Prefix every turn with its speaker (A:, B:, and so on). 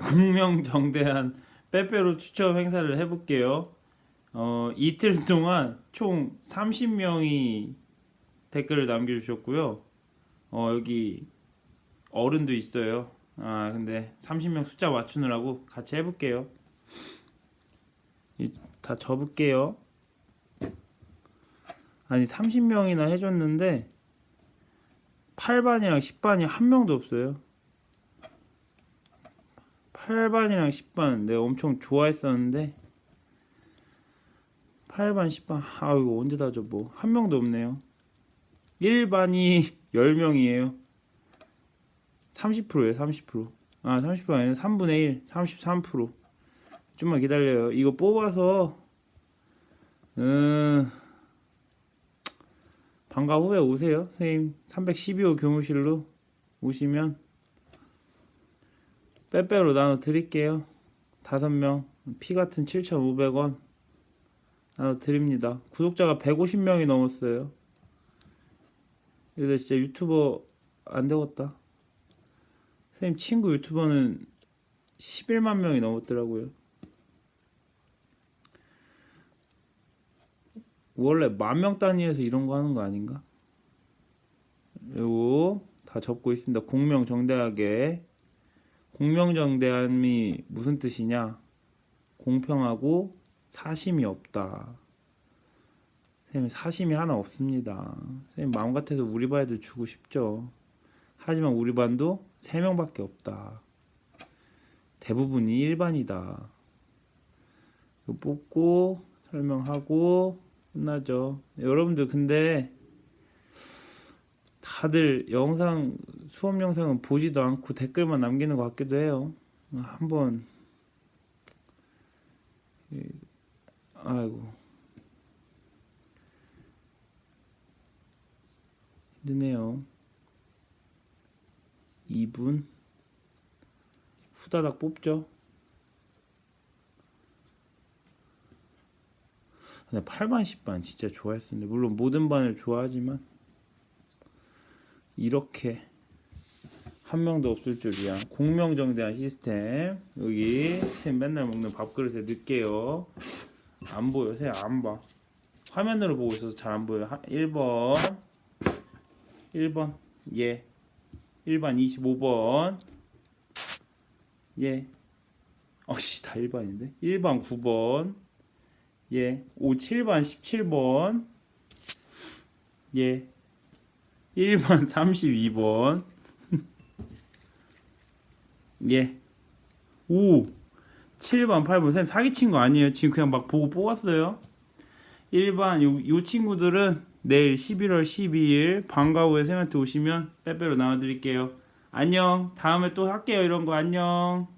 A: 공명정대한 빼빼로 추첨 행사를 해볼게요. 어, 이틀 동안 총 30명이 댓글을 남겨주셨고요. 어, 여기 어른도 있어요. 아, 근데 30명 숫자 맞추느라고 같이 해볼게요. 이- 다 접을게요. 아니, 30명이나 해줬는데 8반이랑 10반이 한 명도 없어요. 8반이랑 10반. 내가 엄청 좋아했었는데 8반 10반. 아 이거 언제 다 접어 한 명도 없네요. 1반이 10명이에요. 30%예요 30%아 30% 아니라 3분의 1 33% 좀만 기다려요. 이거 뽑아서 음 방과 후에 오세요 선생님. 312호 교무실로 오시면 빼빼로 나눠 드릴게요. 다섯 명. 피 같은 7,500원 나눠 드립니다. 구독자가 150명이 넘었어요. 이거 진짜 유튜버 안 되겠다. 선생님 친구 유튜버는 11만 명이 넘었더라고요. 원래 만 명 단위에서 이런 거 하는 거 아닌가? 요거 다 적고 있습니다. 공명 정대하게 공명정대함이 무슨 뜻이냐? 공평하고 사심이 없다. 선생님 사심이 하나 없습니다. 선생님 마음 같아서 우리 반에도 주고 싶죠. 하지만 우리 반도 세 명밖에 없다. 대부분이 일반이다. 뽑고 설명하고 끝나죠. 여러분들 근데 다들 영상 수업 영상은 보지도 않고 댓글만 남기는 것 같기도 해요. 한번 이- 아이고 힘드네요. 2분 후다닥 뽑죠. 근데 8반 10반 진짜 좋아했었는데 물론 모든 반을 좋아하지만 이렇게 한 명도 없을 줄이야. 공명정대한 시스템. 여기 쌤 맨날 먹는 밥그릇에 넣을게요. 안 보여. 쌤 안 봐. 화면으로 보고 있어서 잘 안 보여. 1번. 1번. 예. 1번 25번. 예. 어씨 다 1번인데. 1번 9번. 예. 5 7번 17번. 예. 1번 32번 예. 오. 7번 8번 선생님 사기친 거 아니에요? 지금 그냥 막 보고 뽑았어요. 1번 요, 요 친구들은 내일 11월 12일 방과 후에 선생님한테 오시면 빼빼로 나눠드릴게요. 안녕. 다음에 또 할게요. 이런 거 안녕